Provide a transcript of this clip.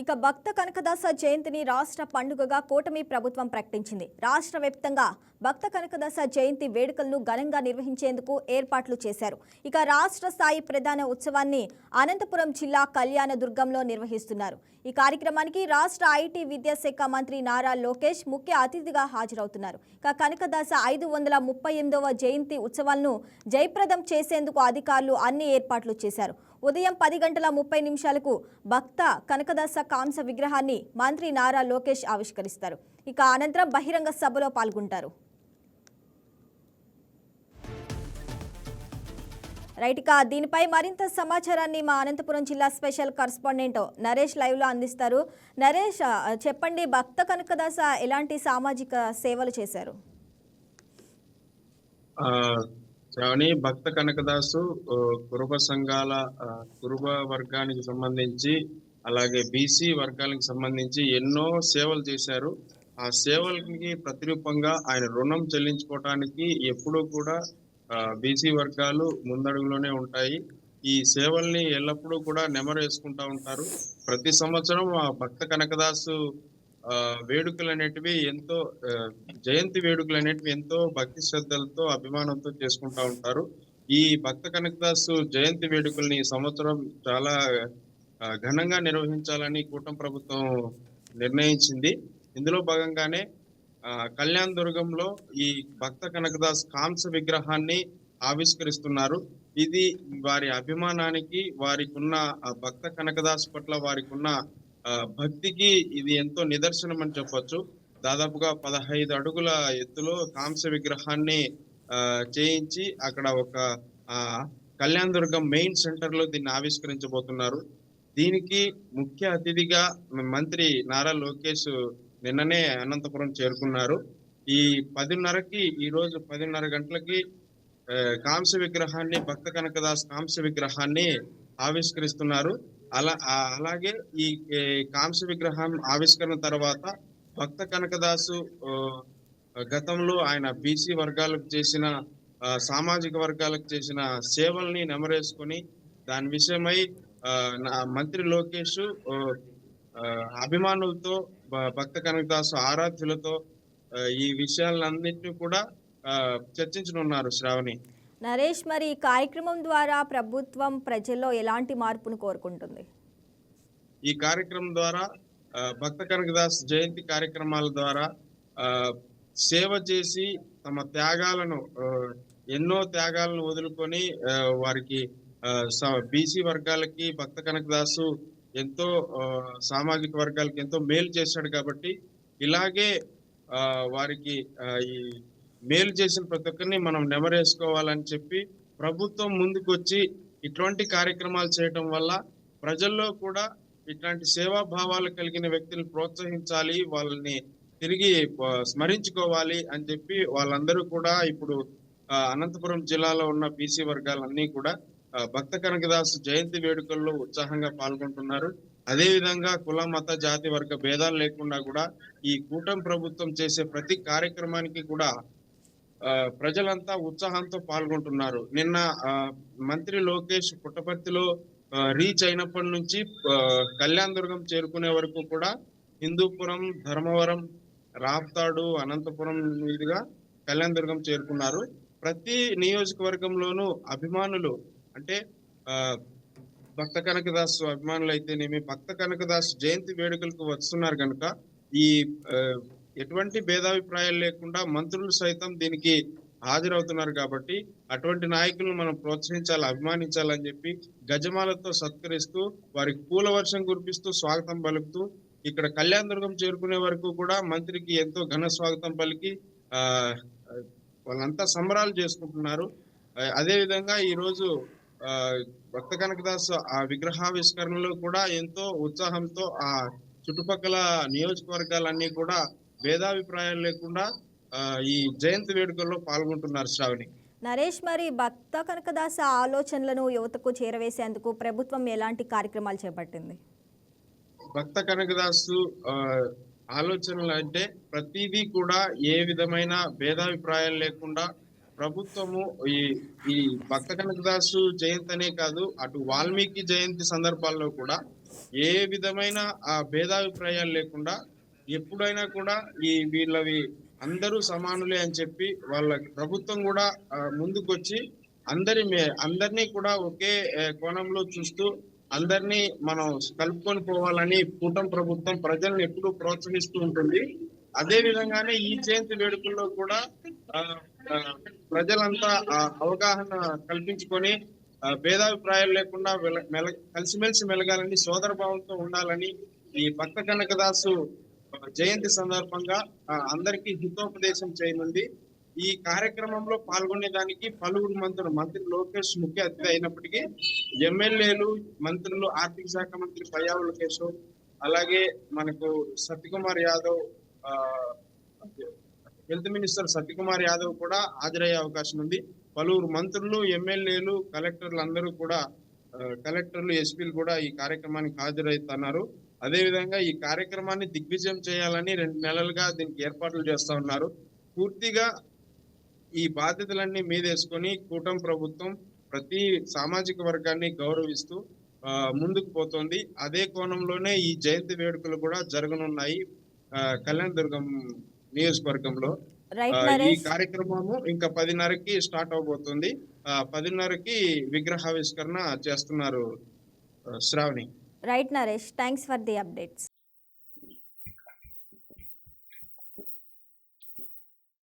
ఇక భక్త కనకదాస జయంతిని రాష్ట్ర పండుగగా కూటమి ప్రభుత్వం ప్రకటించింది. రాష్ట్ర వ్యాప్తంగా భక్త కనకదాస జయంతి వేడుకలను ఘనంగా నిర్వహించేందుకు ఏర్పాట్లు చేశారు. ఇక రాష్ట్ర స్థాయి ప్రధాన ఉత్సవాన్ని అనంతపురం జిల్లా కళ్యాణదుర్గంలో నిర్వహిస్తున్నారు. ఈ కార్యక్రమానికి రాష్ట్ర ఐటీ విద్యాశాఖ మంత్రి నారా లోకేష్ ముఖ్య అతిథిగా హాజరవుతున్నారు. ఇక కనకదాస ఐదు వందల ముప్పై ఎనిమిదవ జయంతి ఉత్సవాలను జయప్రదం చేసేందుకు అధికారులు అన్ని ఏర్పాట్లు చేశారు. ఉదయం పది గంటల ముప్పై నిమిషాలకు భక్త కనకదాస కాంస విగ్రహాన్ని మంత్రి నారా లోకేష్ ఆవిష్కరిస్తారు. ఇక అనంతరం బహిరంగ సభలో పాల్గొంటారు. రైట్ ఇక దీనిపై మరింత సమాచారాన్ని మా అనంతపురం జిల్లా స్పెషల్ కరస్పాండెంట్ నరేష్ లైవ్లో అందిస్తారు. నరేష్ చెప్పండి భక్త కనకదాస ఎలాంటి సామాజిక సేవలు చేశారు? శ్రావణి భక్త కనకదాసు కురుబ సంఘాల కురుబ వర్గానికి సంబంధించి అలాగే బీసీ వర్గాలకు సంబంధించి ఎన్నో సేవలు చేశారు. ఆ సేవలకి ప్రతిరూపంగా ఆయన రుణం చెల్లించుకోవటానికి ఎప్పుడూ కూడా బీసీ వర్గాలు ముందడుగులోనే ఉంటాయి. ఈ సేవల్ని ఎల్లప్పుడూ కూడా నెమరు వేసుకుంటా ఉంటారు. ప్రతి సంవత్సరం ఆ భక్త కనకదాసు వేడుకలు అనేటివి ఎంతో జయంతి వేడుకలు అనేటివి ఎంతో భక్తి శ్రద్ధలతో అభిమానంతో చేసుకుంటా ఉంటారు. ఈ భక్త కనకదాసు జయంతి వేడుకల్ని సంవత్సరం చాలా ఘనంగా నిర్వహించాలని కూటమి ప్రభుత్వం నిర్ణయించింది. ఇందులో భాగంగానే కళ్యాణ్ దుర్గంలో ఈ భక్త కనకదాస్ కాంస విగ్రహాన్ని ఆవిష్కరిస్తున్నారు. ఇది వారి అభిమానానికి వారికి ఉన్న భక్త కనకదాస్ పట్ల వారికి ఉన్న భక్తికి ఇది ఎంతో నిదర్శనం అని చెప్పొచ్చు. దాదాపుగా పదహైదు అడుగుల ఎత్తులో కాంస్య విగ్రహాన్ని ఆ, చేయించి అక్కడ ఒక ఆ, కళ్యాణ దుర్గం మెయిన్ సెంటర్లో దీన్ని ఆవిష్కరించబోతున్నారు. దీనికి ముఖ్య అతిథిగా మంత్రి నారా లోకేష్ నిన్ననే అనంతపురం చేరుకున్నారు. ఈ పదిన్నరకి ఈ రోజు పదిన్నర గంటలకి కాంస కాంస్య విగ్రహాన్ని భక్త కనకదాస్ కాంస్య విగ్రహాన్ని ఆవిష్కరిస్తున్నారు. అలా అలాగే ఈ కాంస్య విగ్రహం ఆవిష్కరణ తర్వాత భక్త కనకదాసు గతంలో ఆయన బీసీ వర్గాలకు చేసిన ఆ, సామాజిక వర్గాలకు చేసిన సేవల్ని నెమరేసుకొని దాని విషయమై ఆ, నా మంత్రి లోకేష్ ఆ, అభిమానులతో భ- భక్త కనకదాసు ఆరాధ్యులతో ఈ విషయాలన్నింటినీ కూడా ఆ, చర్చించనున్నారు శ్రావణి. నరేష్ మరి ఈ కార్యక్రమం ద్వారా ప్రభుత్వం ప్రజల్లో ఎలాంటి మార్పును కోరుకుంటుంది? ఈ కార్యక్రమం ద్వారా భక్త కనకదాస్ జయంతి కార్యక్రమాల ద్వారా సేవ చేసి తమ త్యాగాలను ఎన్నో త్యాగాలను వదులుకొని వారికి బీసీ వర్గాలకి భక్త కనకదాసు ఎంతో సామాజిక వర్గాలకి ఎంతో మేలు చేశాడు కాబట్టి ఇలాగే వారికి ఈ మేలు చేసిన ప్రతి ఒక్కరిని మనం నెమరేసుకోవాలని చెప్పి ప్రభుత్వం ముందుకు వచ్చి ఇటువంటి కార్యక్రమాలు చేయటం వల్ల ప్రజల్లో కూడా ఇట్లాంటి సేవా భావాలు కలిగిన వ్యక్తులను ప్రోత్సహించాలి వాళ్ళని తిరిగి స్మరించుకోవాలి అని చెప్పి వాళ్ళందరూ కూడా ఇప్పుడు అనంతపురం జిల్లాలో ఉన్న బీసీ వర్గాలన్నీ కూడా భక్త కనకదాస్ జయంతి వేడుకల్లో ఉత్సాహంగా పాల్గొంటున్నారు. అదేవిధంగా కుల మత జాతి వర్గ భేదాలు లేకుండా కూడా ఈ కూటమి ప్రభుత్వం చేసే ప్రతి కార్యక్రమానికి కూడా ప్రజలంతా ఉత్సాహంతో పాల్గొంటున్నారు. నిన్న ఆ, మంత్రి లోకేష్ పుట్టపర్తిలో రీచ్ అయినప్పటి నుంచి కళ్యాణ్ దుర్గం చేరుకునే వరకు కూడా హిందూపురం ధర్మవరం రాప్తాడు అనంతపురం మీదుగా కళ్యాణ్ దుర్గం చేరుకున్నారు. ప్రతి నియోజకవర్గంలోనూ అభిమానులు అంటే ఆ, భక్త కనకదాస్ అభిమానులు అయితేనేమి భక్త కనకదాస్ జయంతి వేడుకలకు వస్తున్నారు కనుక ఈ ఎటువంటి భేదాభిప్రాయాలు లేకుండా మంత్రులు సైతం దీనికి హాజరవుతున్నారు కాబట్టి అటువంటి నాయకులను మనం ప్రోత్సహించాలి అభిమానించాలని చెప్పి గజమాలతో సత్కరిస్తూ వారికి పూల వర్షం కురిపిస్తూ స్వాగతం పలుకుతూ ఇక్కడ కళ్యాణ దుర్గం చేరుకునే వరకు కూడా మంత్రికి ఎంతో ఘన స్వాగతం పలికి ఆ వాళ్ళంతా సంబరాలు చేసుకుంటున్నారు. అదేవిధంగా ఈరోజు ఆ భక్త కనకదాస్ ఆ విగ్రహావిష్కరణలో కూడా ఎంతో ఉత్సాహంతో ఆ చుట్టుపక్కల నియోజకవర్గాలన్నీ కూడా భేదాభిప్రాయాలు లేకుండా ఈ జయంతి వేడుకల్లో పాల్గొంటున్నారు శ్రావణి. నరేష్ మరి భక్త కనకదాస ఆలోచనలను యువతకు చేరవేసేందుకు ప్రభుత్వం ఎలాంటి కార్యక్రమాలు చేపట్టింది? భక్త కనకదాసు ఆలోచనలు అంటే ప్రతిదీ కూడా ఏ విధమైన భేదాభిప్రాయాలు లేకుండా ప్రభుత్వము ఈ ఈ భక్త కనకదాసు జయంతి అనే కాదు అటు వాల్మీకి జయంతి సందర్భాల్లో కూడా ఏ విధమైన ఆ భేదాభిప్రాయాలు లేకుండా ఎప్పుడైనా కూడా ఈ వీళ్ళవి అందరూ సమానులే అని చెప్పి వాళ్ళ ప్రభుత్వం కూడా ముందుకొచ్చి అందరి అందరినీ కూడా ఒకే కోణంలో చూస్తూ అందరినీ మనం కలుపుకొని పోవాలని కూటమి ప్రభుత్వం ప్రజలను ఎప్పుడూ ప్రోత్సహిస్తూ ఉంటుంది. అదే విధంగానే ఈ జయంతి వేడుకల్లో కూడా ప్రజలంతా ఆ, అవగాహన కల్పించుకొని భేదాభిప్రాయాలు లేకుండా మెల కలిసిమెలిసి మెలగాలని సోదర భావంతో ఉండాలని ఈ భక్త కనకదాసు జయంతి సందర్భంగా అందరికీ హితోపదేశం చేయనుంది. ఈ కార్యక్రమంలో పాల్గొనేదానికి పలువురు మంత్రులు మంత్రి లోకేష్ ముఖ్య అతిథి అయినప్పటికీ ఎమ్మెల్యేలు మంత్రులు ఆర్థిక శాఖ మంత్రి పయ్యావుల కేశవ్ అలాగే మనకు సత్యకుమార్ యాదవ్ హెల్త్ మినిస్టర్ సత్యకుమార్ యాదవ్ కూడా హాజరయ్యే అవకాశం ఉంది. పలువురు మంత్రులు ఎమ్మెల్యేలు కలెక్టర్లు అందరూ కూడా కలెక్టర్లు ఎస్పీలు కూడా ఈ కార్యక్రమానికి హాజరవుతున్నారు. అదే విధంగా ఈ కార్యక్రమాన్ని దిగ్విజయం చేయాలని రెండు నెలలుగా దీనికి ఏర్పాట్లు చేస్తా ఉన్నారు. పూర్తిగా ఈ బాధ్యతలన్నీ మీదేసుకొని కూటమి ప్రభుత్వం ప్రతి సామాజిక వర్గాన్ని గౌరవిస్తూ ఆ, ముందుకు పోతోంది. అదే కోణంలోనే ఈ జయంతి వేడుకలు కూడా జరగనున్నాయి ఆ, కళ్యాణ్ దుర్గం నియోజకవర్గంలో ఈ కార్యక్రమము ఇంకా పదిన్నరకి స్టార్ట్ అవబోతుంది. ఆ, పదిన్నరకి విగ్రహావిష్కరణ చేస్తున్నారు Shravani. Right Naresh, thanks for the updates.